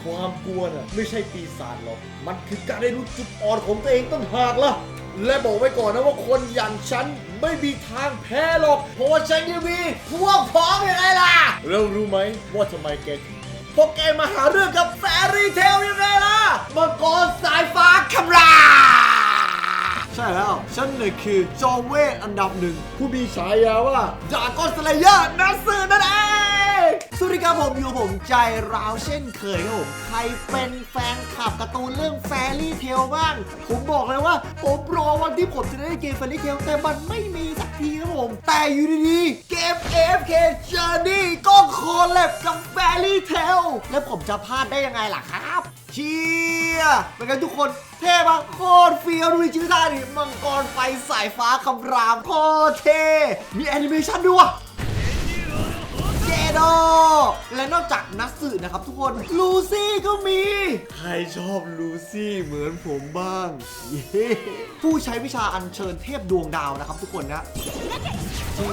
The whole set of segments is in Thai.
ความกลัวน่ะไม่ใช่ปีศาจหรอก มันคือการได้รู้จุดอ่อนของตัวเองต้นหากล่ะ และบอกไว้ก่อนนะว่าคนอย่างฉันไม่มีทางแพ้หรอก เพราะว่าฉันยังมีพวกพ้องยังไงล่ะแล้วรู้ไหมว่าทำไมแกถึงพราะแกมาหาเรื่องกับแฟรี่เทลยังไงล่ะมังกรสายฟ้าคำรามใช่แล้ว ฉันเนี่ยคือจอมเวทอันดับหนึ่ง ผู้มีฉายาว่าดากอนสเลเยอร์นัสสือนั่นเอง สวัสดีครับผมอยู่ผมใจราวเช่นเคยครับผมใครเป็นแฟนคลับการ์ตูนเรื่องแฟรี่เทลบ้าง ผมบอกเลยว่า ผมรอวันที่ผมจะได้เล่นเกมแฟรี่เทลแต่มันไม่มีสักทีครับผม แต่อยู่ดีๆ เกม AFK Journey ก็คอลแลบกับแฟรี่เทลแล้วผมจะพลาดได้ยังไงล่ะครับ เชียร์เป็นไงทุกคนเท่ปะโคตรเฟี้ยวดูดิชื่อท่าดิมังกรไฟสายฟ้าคำรามโคตรเท่มีแอนิเมชันด้วย วะเจโดและนอกจากนักสืบนะครับทุกคน ลูซี่ก็มี ใครชอบลูซี่เหมือนผมบ้าง เย้ผู้ใช้วิชาอัญเชิญเทพดวงดาวนะครับทุกคนนะเจ๊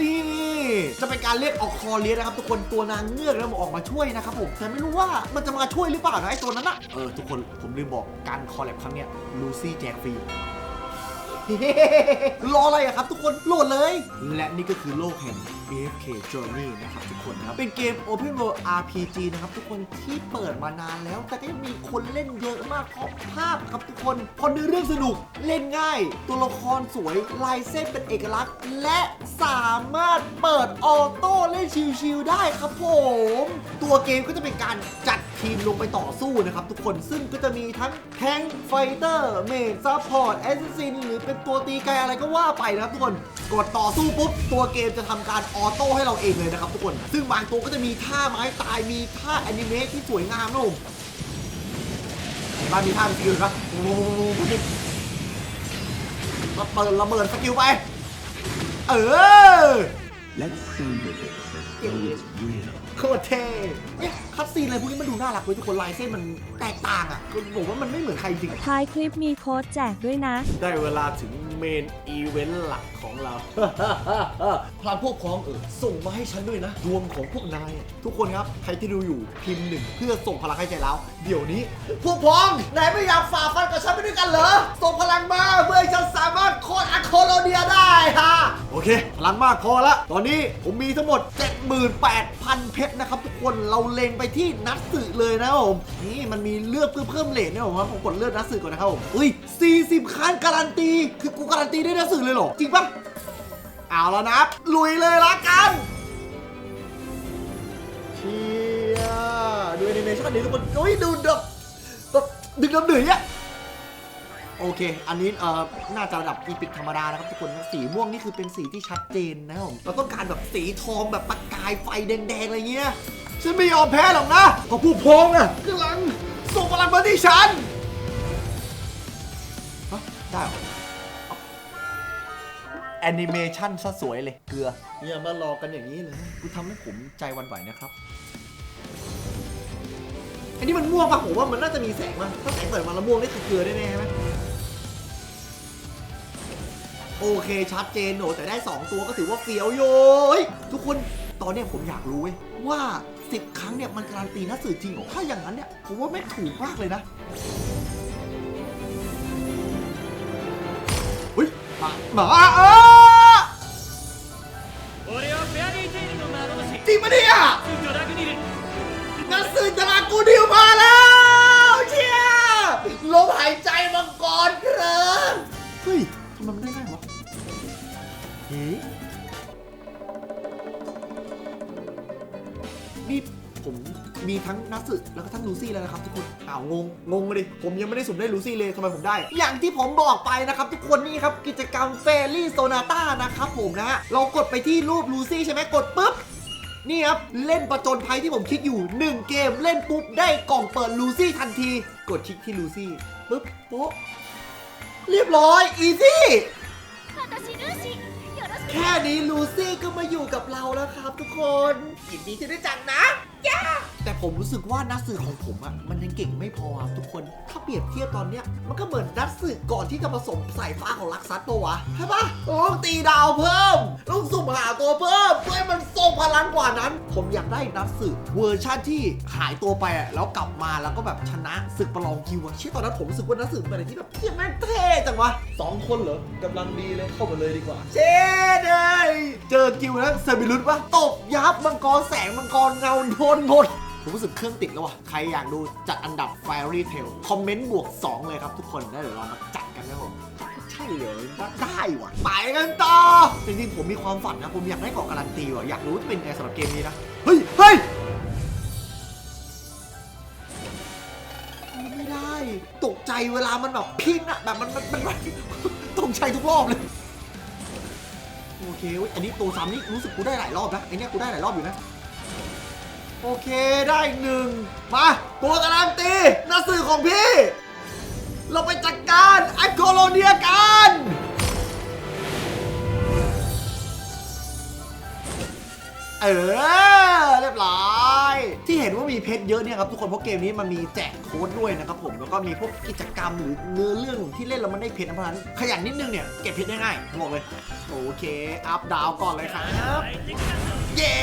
นี่จะเป็นการเรียกออกคอเลียสนะครับ ทุกคนตัวนางเงือกแล้วมันออกมาช่วยนะครับผมแต่ไม่รู้ว่ามันจะมาช่วยหรือเปล่านะไอ้ตัวนั้นอะเออทุกคนผมลืมบอกการคอลแลบครั้งเนี้ยลูซี่แจกฟรีรออะไรอะครับ ทุกคนโหลดเลย และนี่ก็คือโลกแห่ง AFK Journey นะครับทุกคนนะครับเป็นเกม Open World RPG นะครับทุกคนที่เปิดมานานแล้ว แต่ก็ยังมีคนเล่นเยอะมากเพราะภาพครับทุกคนเพอเนื้อเรื่องสนุกเล่นง่าย ตัวละครสวยลายเส้นเป็นเอกลักษณ์ และสามารถเปิดออโต้เล่นชิลๆได้ครับผม ตัวเกมก็จะเป็นการจัดทีมลงไปต่อสู้นะครับทุกคนซึ่งก็จะมีทั้งแทงไฟเตอร์เมดซัพพอร์ตแอสซินหรือเป็นตัวตีไกลอะไรก็ว่าไปนะครับทุกคน กดต่อสู้ปุ๊บตัวเกมจะทำการออโต้ให้เราเองเลยนะครับทุกคน ซึ่งบางตัวก็จะมีท่าไม้ตายมีท่าแอนิเมะที่สวยงามนะผมเห็นบ้านมีท่าเป็นสกิลนะโอ้โหมาเปิดระเบิดสกิลไป เออ Let's see the this though it's real. โคตรเท่เนี่ยคัดซีนอะไรพวกนี้มันดูน่ารักเว้ยทุกคนลายเส้นมันแตกต่างอะคือผมว่ามันไม่เหมือนใครจริงท้ายคลิปมีโค้ดแจกด้วยนะ ได้เวลาถึง เมนอีเวนต์หลักของเรา พลังพวกพ้องเออส่งมาให้ฉันด้วยนะ ดวงของพวกนายอะทุกคนครับ ใครที่ดูอยู่พิมพ์หนึ่งเพื่อส่งพลังให้ใจแล้ว เดี๋ยวนี้ พวกพ้องนายไม่อยากฝ่าฟันกับฉันไปด้วยกันเหรอ ส่งพลังมาเพื่อให้ฉันสามารถโค่นอะโคโลเดียได้ฮะ โอเค พลังมากพอละ ตอนนี้ผมมีทั้งหมด 78,000 เพชรนะครับทุกคน เราเล็งไปที่นัดสึเลยนะครับผม นี่มันมีเลือดเพื่อเพิ่มเลทเนี่ยผมว่าผมกดเลือดนัดสึก่อนนะครับผมอุ้ย40คันการันตี คือกูการันตีได้นัดสึเลยเหรอ จริงปะเอาแล้วนะ ลุยเลยละกันเชียดูแอนิเมชั่นนี้ทุกคนโอ้ยดูแบบแบบดึกดำดื่นอะโอเค อันนี้เอ่อน่าจะระดับอีพิกธรรมดานะครับทุกคน สีม่วงนี่คือเป็นสีที่ชัดเจนนะผมเราต้องการแบบสีทองแบบประกายไฟแดงๆอะไรเงี้ย ฉันไม่ยอมแพ้หรอกนะเพราะผู้พองอะกำลังส่งพลังมาที่ฉัน ฮะ ได้ แอนิเมชันซะสวยเลยเกลืออย่ามาหลอกกันอย่างนี้เลยกูทำให้ผมใจวันไหวนะครับ อันนี้มันม่วงปะผมว่ามันน่าจะมีแสงมั้งถ้าแสงเปิดมาแล้วม่วงนี่คือเกลือแน่ๆไหมโอเคชัดเจนโหนแต่ได้ 2 ตัวก็ถือว่าเฟี้ยวโยเฮ้ยทุกคนตอนเนี้ยผมอยากรู้เว้ยว่า 10 ครั้งเนี่ยมันการันตีนักสื่อจริงเหรอถ้าอย่างนั้นเนี่ยผมว่าไม่งถูกมากเลยนะเฮ้ยหมาหมาเออ ปะเนี่ยนักสืบดารากูดิวมาแล้วเชียลมหายใจมังกรเครื่องเฮ้ยทำไมมันได้ง่ายวะเฮ้ยนี่ผมมีทั้งนักสื่อแล้วก็ทั้งลูซี่แล้วนะครับทุกคนอ้าวงงงงเลยผมยังไม่ได้สุ่มได้ลูซี่เลยทำไมผมได้ อย่างที่ผมบอกไปนะครับ ทุกคนนี่ครับกิจกรรมเฟรลี่โซนาต้านะครับผมนะฮะเรากดไปที่รูปลูซี่ใช่ไหมกดปุ๊บ นี่ครับ เล่นประจนภัยที่ผมคิดอยู่ 1 เกมเล่นปุ๊บ ได้กล่องเปิดลูซี่ทันที กดคลิกที่ลูซี่ปุ๊บโป๊ะเรียบร้อยอีซี่แค่นี้ลูซี่ก็มาอยู่กับเราแล้วครับทุกคนยินดีที่ได้จักนะ ย่าแต่ผมรู้สึกว่านักสืบของผมอะมันยังเก่งไม่พอครับทุกคนถ้าเปรียบเทียบตอนเนี้ยมันก็เหมือนนักสืบก่อนที่จะผสมสายฟ้าของลักซัสปะวะใช่ปะต้องตีดาวเพิ่มต้องสุ่มหาตัวเพิ่มเพื่อให้มันทรงพลังกว่านั้น ผมอยากได้นักสืบเวอร์ชั่นที่หายตัวไปอะแล้วกลับมาแล้วก็แบบชนะศึกประลองคิวอะเชื่อตอนนั้นผมรู้สึกว่านักสืบเป็นอะไรที่แบบเที่ยแม่งเท่จังวะสองคนเหรอกำลังดีเลยเข้ามาเลยดีกว่าเจ๊เลยเจ อกิวแล้วเซอร์บิลุสปะตบยับมังกรแสงมังกรเงาโดนหมดผมรู้สึกเครื่องติดแล้วว่ะ ใครอยากดูจัดอันดับ Fairy Tail คอมเมนต์บวก 2 เลยครับทุกคนแล้วเดี๋ยวเรามาจัดกันนะผมใช่เหรอได้ว่ะ ไปกันต่อ จริงๆ ผมมีความฝันนะ ผมอยากได้เกาะการันตีว่ะ อยากรู้จะเป็นไงสำหรับเกมนี้นะ เฮ้ย เฮ้ยไม่ได้ ตกใจเวลามันแบบพินอะแบบมันมันมันมันตกใจทุกรอบเลย โอเคเว้ยอันนี้ตัวซ้ำนี่รู้สึกกูได้หลายรอบนะไอเนี้ยกูได้หลายรอบอยู่นะ โอเคได้หนึ่งมาตัวการันตีหนักสื่อของพี่ เราไปจัดการไอโคโลเนียกันเออ เห็นว่ามีเพชรเยอะเนี่ยครับทุกคนเพราะเกมนี้มันมีแจกโค้ดด้วยนะครับผมแล้วก็มีพวกกิจกรรมหรือเนื้อเรื่องที่เล่นแล้วมันได้เพชรนะเพราะฉะนั้นขยันนิดนึงเนี่ยเก็บเพชรได้ง่ายบอกเลยโอเคอัพดาวก่อนเลยครับเย้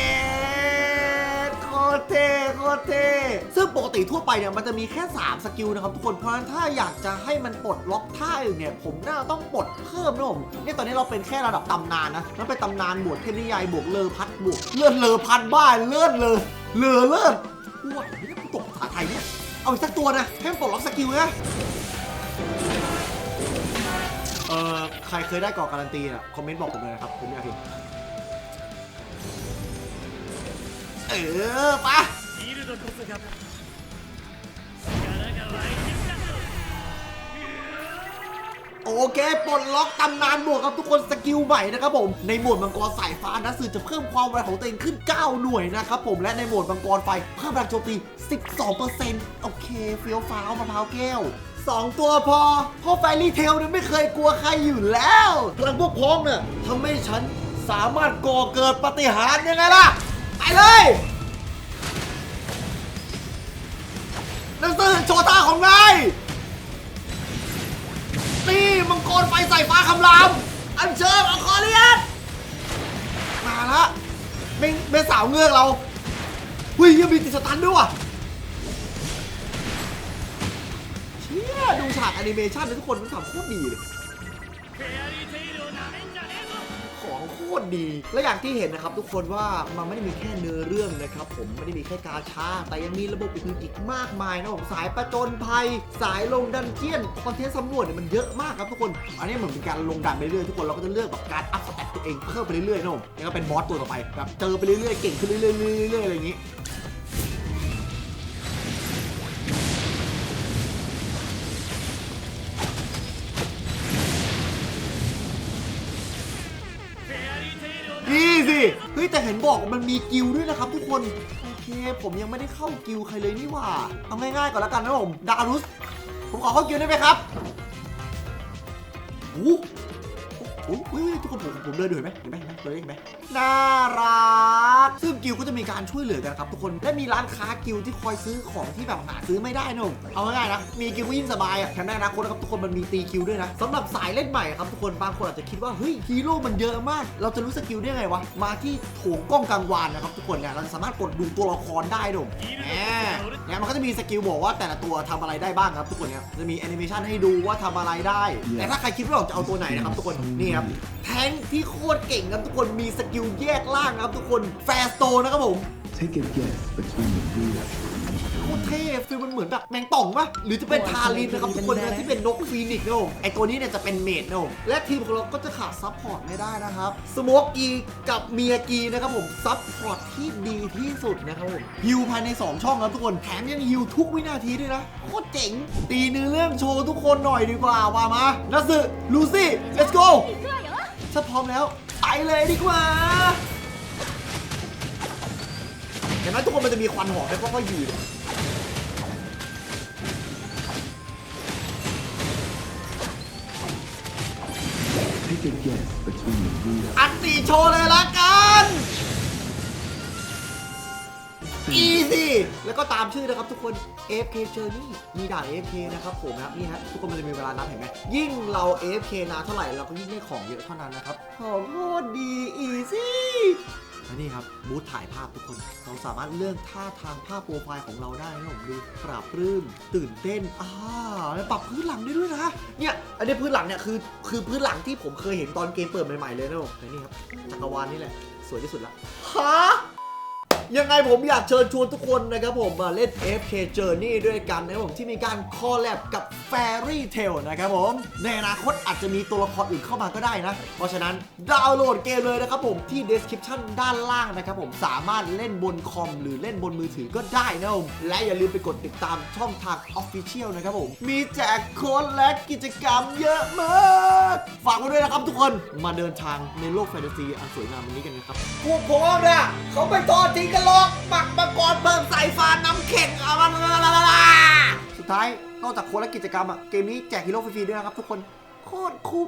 โคตรเท่โคตรเท่ซึ่งปกติทั่วไปเนี่ยมันจะมีแค่ 3 สกิลนะครับทุกคนเพราะฉะนั้นถ้าอยากจะให้มันปลดล็อกท่าอื่นเนี่ยผมน่าต้องปลดเพิ่มนะผมเนี่ยตอนนี้เราเป็นแค่ระดับตำนานนะนั่นเป็นตำนานบวกเทพนิยายบวกเลอพัดบวกเลื่อนเลอพันบ้านเลื่อนเลอเลอเลื่ อนว้าวนี่กูตกภาษาไทยเนี่ย เอาอีกสักตัวนะให้มันปลดล็อกสกิลนะเออใครเคยได้ก่อการันตีอ่ะคอมเมนต์บอกผมเลยนะครับผมอยากเห็น เออไปะ フィールドこそが力が湧いてきた โอเคปลดล็อกตำนานบวกครับทุกคนสกิลใหม่นะครับผม ในหมดมังกรสายฟ้านักสืบจะเพิ่มความไวของตัวเองขึ้น 9 หน่วยนะครับผมและในหมดมังกรไฟเพิ่มพลังโจมตี 12%โอเคเฟี้ยวฟ้าวมะพร้าวแก้ว2ตัวพอเพราะแฟรี่เทลเนี่ยไม่เคยกลัวใครอยู่แล้วพลังพวกพ้องเนี่ยทำให้ฉันสามารถก่อเกิดปฏิหารยังไงล่ะ ไปเลย นไฟใส่ฟ้าคำรามอันเชิญอคอเรียนมาละเป็นเป็นสาวเงือกเราเฮ้ยยังมีติดสตันด้วยว่ะเชี่ยดูฉากแอนิเมชันนะทุกคนมันทำโคตรดีเลย ของโคตรดี และอย่างที่เห็นนะครับทุกคนว่ามันไม่ได้มีแค่เนื้อเรื่องนะครับ ผมไม่ได้มีแค่กาชา แต่ยังมีระบบอื่นอีกมากมายนะผมสายประจนภัย สายลงดันเจียนคอนเทนต์สำรวจเนี่ยมันเยอะมากครับทุกคน อันนี้เหมือนเป็นการลงดันไปเรื่อยทุกคนเราก็จะเลือกแบบการอัพสเตตตัวเองเพิ่มไปเรื่อยๆนะผมนี่ก็เป็นบอสตัวต่อไปแบบเจอไปเรื่อยๆเก่งขึ้นเรื่อยๆเรื่อยๆอะไรอย่างนี้ ยแต่เห็นบอกว่ามันมีกิลด้วยนะครับทุกคนโอเค ผมยังไม่ได้เข้ากิลใครเลยนี่หว่าเอาง่ายๆก่อนแล้วกันนะผมดารุสผมขอเข้ากิลได้ไหมครับโอ้ โหโอ้โหเฮ้ยทุกคนผมผมเดินดูเห็นไหมเห็นไหมเห็นไหมเดินเห็นไหมน่ารัก ซึ่งกิลก็จะมีการช่วยเหลือกันครับทุกคน และมีร้านค้ากิลที่คอยซื้อของที่แบบหาซื้อไม่ได้นะผมเอาง่ายๆนะ มีกิลก็ยิ่งสบายอะแถมในอนาคตนะครับทุกคนมันมีตีกิลด์ด้วยนะสำหรับสายเล่นใหม่ครับทุกคน บางคนอาจจะคิดว่า เฮ้ยฮีโร่มันเยอะมาก เราจะรู้สกิลได้ไงวะ มาที่โถงกล้องกลางวานนะครับทุกคนเนี่ย เราจะสามารถกดดูตัวละครได้ดมแหมเนี่ยมันก็จะมีสกิลบอกว่าแต่ละตัวทำอะไรได้บ้างครับทุกคนเนี่ย จะมีแอนิเมชันให้ดูว่าทำอะไรได้ แต่ถ้าใครคิดว่าจะเอาตัวไหนนะครับทุกคน นี่ครับ แทงค์ที่โคตรเก่งครับทุกคนมีสกิลแยกล่างนะครับทุกคนแฟร์สโตนะครับผม Take a guess between the Buddha โคตรเท่ฟีลมันเหมือนแบบแมงป่องปะหรือจะเป็นทารินนะครับทุกคนนะที่เป็นนกฟีนิกซ์นะผมไอตัวนี้เนี่ยจะเป็นเมดนะผมและทีมของเราก็จะขาดซับพอร์ตไม่ได้นะครับสโมกกีกับเมียกีนะครับผมซับพอร์ตที่ดีที่สุดนะครับผมฮิวภายใน 2 ช่องครับทุกคนแถมยังฮิวทุกวินาทีด้วยนะโคตรเจ๋งตีเนื้อเรื่องโชว์ทุกคนหน่อยดีกว่าว่ามานัสึลูซี่ let's go ถ้าพร้อมแล้ว ไปเลยดีกว่าเห็นไหมทุกคนมันจะมีควันหอมไหมเพราะว่ายืน Take a guess between the Buddha อันตีโชว์เลยละกัน แล้วก็ตามชื่อนะครับทุกคน AFK Journey มีด่าน AFK นะครับผมนะครับนี่ฮะทุกคนมันจะมีเวลานับเห็นไหมยิ่งเรา AFK นานเท่าไหร่เราก็ยิ่งได้ของเยอะเท่านั้นนะครับของโคตรดี easy และนี่ครับบูธถ่ายภาพทุกคน เราสามารถเลือกท่าทางภาพโปรไฟล์ของเราได้นะผมดูปรับปรื้มตื่นเต้นอ่าแล้วปรับพื้นหลังได้ด้วยนะเนี่ยอันนี้พื้นหลังเนี่ยคือคือพื้นหลังที่ผมเคยเห็นตอนเกมเปิดใหม่ๆเลยนะผมแต่นี่ครับจักรวาลนี่แหละสวยที่สุดละฮะ ยังไงผมอยากเชิญชวนทุกคนนะครับผมมาเล่น FK Journey ด้วยกันนะครับผมที่มีการคอลแลบกับ Fairy Tail นะครับผม ในอนาคตอาจจะมีตัวละครอื่นเข้ามาก็ได้นะ เพราะฉะนั้นดาวน์โหลดเกมเลยนะครับผมที่ description ด้านล่างนะครับผมสามารถเล่นบนคอมหรือเล่นบนมือถือก็ได้นะครับผมและอย่าลืมไปกดติดตามช่องทาง Official นะครับผม มีแจกโค้ดและกิจกรรมเยอะมากฝากไว้ด้วยนะครับทุกคนมาเดินทางในโลกแฟนตาซีอันสวยงามวันนี้กันนะครับพวกพ้องนะเขาไปทอดทิ้งกันหรอกปักมาก่อนเพิ่มใส่ฟานน้ำแข็งเอามาสุดท้ายนอกจากโค้ดและกิจกรรมอะเกมนี้แจกฮีโร่ฟรีๆด้วยนะครับทุกคน โคตรคุ้ม